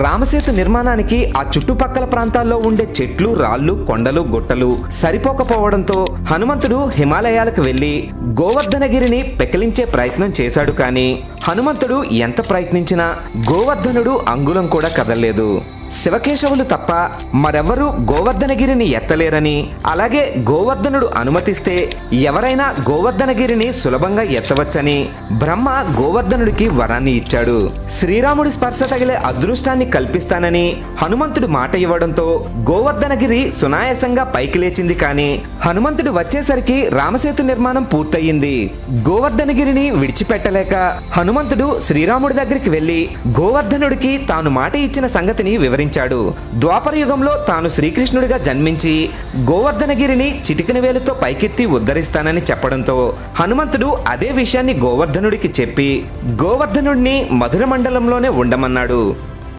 రామసేతు నిర్మాణానికి ఆ చుట్టుపక్కల ప్రాంతాల్లో ఉండే చెట్లు రాళ్ళు కొండలు గుట్టలు సరిపోకపోవడంతో హనుమంతుడు హిమాలయాలకు వెళ్ళి గోవర్ధనగిరిని పెకిలించే ప్రయత్నం చేశాడు కానీ హనుమంతుడు ఎంత ప్రయత్నించినా గోవర్ధనుడు అంగుళం కూడా కదలలేదు. శివకేశవులు తప్ప మరెవ్వరూ గోవర్ధనగిరిని ఎత్తలేరని అలాగే గోవర్ధనుడు అనుమతిస్తే ఎవరైనా గోవర్ధనగిరిని సులభంగా ఎత్తవచ్చని బ్రహ్మ గోవర్ధనుడికి వరాన్ని ఇచ్చాడు. శ్రీరాముడి స్పర్శ తగిలే అదృష్టాన్ని కల్పిస్తానని హనుమంతుడు మాట ఇవ్వడంతో గోవర్ధనగిరి సునాయాసంగా పైకి లేచింది కానీ హనుమంతుడు వచ్చేసరికి రామసేతు నిర్మాణం పూర్తయింది. గోవర్ధనగిరిని విడిచిపెట్టలేక హనుమంతుడు శ్రీరాముడి దగ్గరికి వెళ్ళి గోవర్ధనుడికి తాను మాట ఇచ్చిన సంగతిని వివరించాడు. ద్వాపర యుగంలో తాను శ్రీకృష్ణుడిగా జన్మించి గోవర్ధనగిరిని చిటికిన వేలుతో పైకెత్తి ఉద్ధరిస్తానని చెప్పడంతో హనుమంతుడు అదే విషయాన్ని గోవర్ధనుడికి చెప్పి గోవర్ధనుడిని మధుర మండలంలోనే ఉండమన్నాడు.